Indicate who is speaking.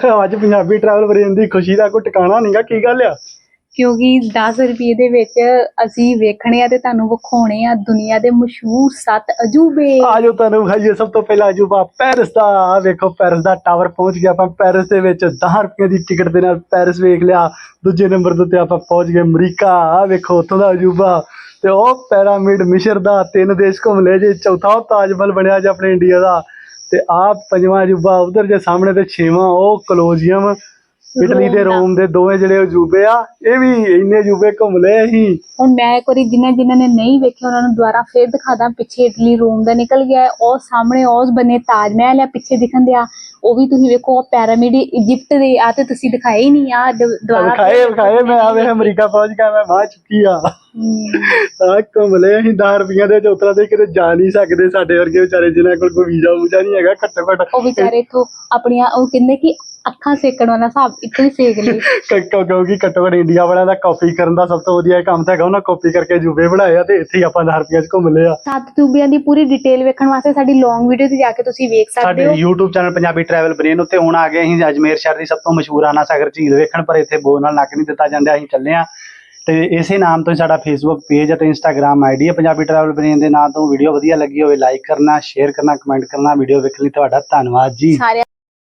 Speaker 1: ਅੱਜ Punjabi travel brain ਦੀ ਖੁਸ਼ੀ ਦਾ ਕੋਈ ਟਿਕਾਣਾ ਨਹੀਂਗਾ ਕੀ ਗੱਲ ਆ?
Speaker 2: ਕਿਉਂਕਿ 10 ਰੁਪਏ ਦੇ ਵਿੱਚ ਅਸੀਂ ਵੇਖਣੇ ਆ ਤੇ ਤੁਹਾਨੂੰ ਵਿਖਾਉਣੇ ਆ ਦੁਨੀਆ ਦੇ ਮਸ਼ਹੂਰ ਸੱਤ ਅਜੂਬੇ।
Speaker 1: ਆਜੋ ਤੁਹਾਨੂੰ ਵਿਖਾਈਏ ਸਭ ਤੋਂ ਪਹਿਲਾਂ ਅਜੂਬਾ ਪੈਰਿਸ ਦਾ। ਆਹ ਵੇਖੋ ਪੈਰਿਸ ਦਾ ਟਾਵਰ ਪਹੁੰਚ ਗਿਆ ਆਪਾਂ। ਪੈਰਿਸ ਦੇ ਵਿੱਚ 10 ਰੁਪਏ ਦੀ ਟਿਕਟ ਦੇ ਨਾਲ ਪੈਰਿਸ ਵੇਖ ਲਿਆ। ਦੂਜੇ ਨੰਬਰ ਦੇ ਉੱਤੇ ਆਪਾਂ ਪਹੁੰਚ ਗਏ ਅਮਰੀਕਾ। ਆ ਵੇਖੋ ਉੱਥੋਂ ਦਾ ਅਜੂਬਾ। ਤੇ ਉਹ ਪੈਰਾਮਿਡ ਮਿਸ਼ਰ ਦਾ ਤਿੰਨ ਦੇਸ਼ ਘੁੰਮ ਲਏ ਜੇ। ਚੌਥਾ ਉਹ ਤਾਜ ਮਹਿਲ ਬਣਿਆ ਜੇ ਆਪਣੇ ਇੰਡੀਆ ਦਾ। ਤੇ ਆ ਪੰਜਵਾਂ ਅਜੂਬਾ ਉਧਰ ਜੇ ਸਾਹਮਣੇ ਤੇ ਛੇਵਾਂ ਉਹ ਕਲੋਜ਼ੀਅਮ ਇਟਲੀ ਦੇ
Speaker 2: ਰੋਮ ਦਾ।
Speaker 1: ਦੋਵੇਂ ਜਿਹੜੇ ਅਜੂਬੇ ਆ ਇਹ ਵੀ ਇੰਨੇ ਅਜੂਬੇ ਘੁੰਮ ਲਏ ਅਸੀਂ
Speaker 2: ਹੁਣ ਮੈਂ ਇੱਕ ਵਾਰੀ ਜਿਨ੍ਹਾਂ ਜਿਨ੍ਹਾਂ ਨੇ ਨਹੀਂ ਵੇਖਿਆ ਉਹਨਾਂ ਨੂੰ ਦੁਬਾਰਾ ਫੇਰ ਦਿਖਾ ਦਾਂ ਪਿੱਛੇ ਇਟਲੀ ਰੋਮ ਦਾ ਨਿਕਲ ਗਿਆ ਹੈ ਉਹ ਸਾਹਮਣੇ ਉਸ ਬੰਨੇ ਤਾਜ ਮਹਿਲ ਹੈ ਪਿੱਛੇ ਦਿਖਣ ਦਿਆ ਉਹ ਵੀ ਤੁਸੀਂ ਵੇਖੋ ਉਹ ਪੈਰਾਮਿਡ ਇਜਿਪਟ ਦੇ ਆ ਤੇ ਤੁਸੀਂ ਦਿਖਾਏ ਹੀ ਨਹੀਂ ਆ ਦੁਬਾਰਾ
Speaker 1: ਵਿਖਾਏ
Speaker 2: ਫੇਰ
Speaker 1: ਵਿਖਾਏ ਮੈਂ ਆਵੇ ਅਮਰੀਕਾ ਪਹੁੰਚ ਗਿਆ ਮੈਂ ਬਾਅਦ ਚੁੱਕੀ ਆ ਆ ਘੁੰਮ ਲਏ ਅਸੀਂ 10 ਰੁਪਈਆਂ ਦੇ ਚੌਤਰਾ ਦੇ ਕਿਤੇ ਜਾ ਨਹੀਂ ਸਕਦੇ ਸਾਡੇ ਵਰਗੇ ਵਿਚਾਰੇ ਜਿਨ੍ਹਾਂ ਕੋਲ ਕੋਈ ਵੀਜ਼ਾ ਵੂਜ਼ਾ ਨਹੀਂ ਹੈਗਾ ਘੱਟੋ ਘੱਟ
Speaker 2: ਉਹ ਵਿਚਾਰੇ ਇਥੋਂ ਆਪਣੀਆਂ ਉਹ ਕਹਿੰਦੇ ਕਿ ਅੱਖਾਂ ਸੇਕਣ ਵਾਲਾ ਹਿਸਾਬ ਇੱਥੋਂ ਹੀ ਸੇਕ ਲਈ
Speaker 1: ਕਿਉਂ ਕਿਉਂਕਿ ਘੱਟੋ ਘੱਟ ਇੰਡੀਆ ਵਾਲਿਆਂ ਦਾ ਕਾਪੀ ਕਰਨ ਦਾ ਸਭ ਤੋਂ ਵਧੀਆ ਕੰਮ ਤਾਂ ਹੈਗਾ ਉਹਨਾਂ ਕਾਪੀ ਕਰਕੇ ਜੂਬੇ ਬਣਾਏ ਆ ਤੇ ਇੱਥੇ ਹੀ ਆਪਾਂ 10 ਰੁਪਈਆਂ 'ਚ ਘੁੰਮ ਲਏ ਆ।
Speaker 2: ਸੱਤ ਤੂਬਿਆਂ ਦੀ ਪੂਰੀ ਡਿਟੇਲ ਵੇਖਣ ਵਾਸਤੇ ਸਾਡੀ ਲੌਂਗ ਵੀਡੀਓ ਤੇ ਜਾ ਕੇ ਤੁਸੀਂ ਵੇਖ ਸਕਦੇ
Speaker 3: ਸਾਡੇ
Speaker 2: ਹੋ।
Speaker 3: YouTube channel Punjabi travel brain ਉੱਤੇ ਹੁਣ ਆ ਗਏ ਅਸੀਂ ਅਜਮੇਰ ਸ਼ਹਿਰ ਦੀ ਸਭ ਤੋਂ ਮਸ਼ਹੂਰ ਆਨਾ ਸਾਗਰ ਝੀਲ ਵੇਖਣ ਪਰ ਇੱਥੇ ਬੋਲ ਨਾਲ ਨੱਕ ਨਹੀਂ ਦਿੱਤਾ ਜਾਂਦਾ ਅਸੀਂ ਚੱਲੇ ਆ। ਤੇ ਇਸੇ ਨਾਮ ਤੋਂ ਹੀ ਸਾਡਾ ਫੇਸਬੁੱਕ ਪੇਜ ਅਤੇ Instagram ਆਈਡੀ ਹੈ ਪੰਜਾਬੀ ਟਰੈਵਲ ਬ੍ਰੇਨ ਦੇ ਨਾਂ ਤੋਂ ਵੀਡੀਓ ਵਧੀਆ ਲੱਗੀ ਹੋਵੇ ਲਾਈਕ ਕਰਨਾ ਸ਼ੇਅਰ ਕਰਨਾ ਕਮੈਂਟ ਕਰਨਾ ਵੀਡੀਓ ਵੇਖਣ ਲਈ ਤੁਹਾਡਾ ਧੰਨਵਾਦ ਜੀ।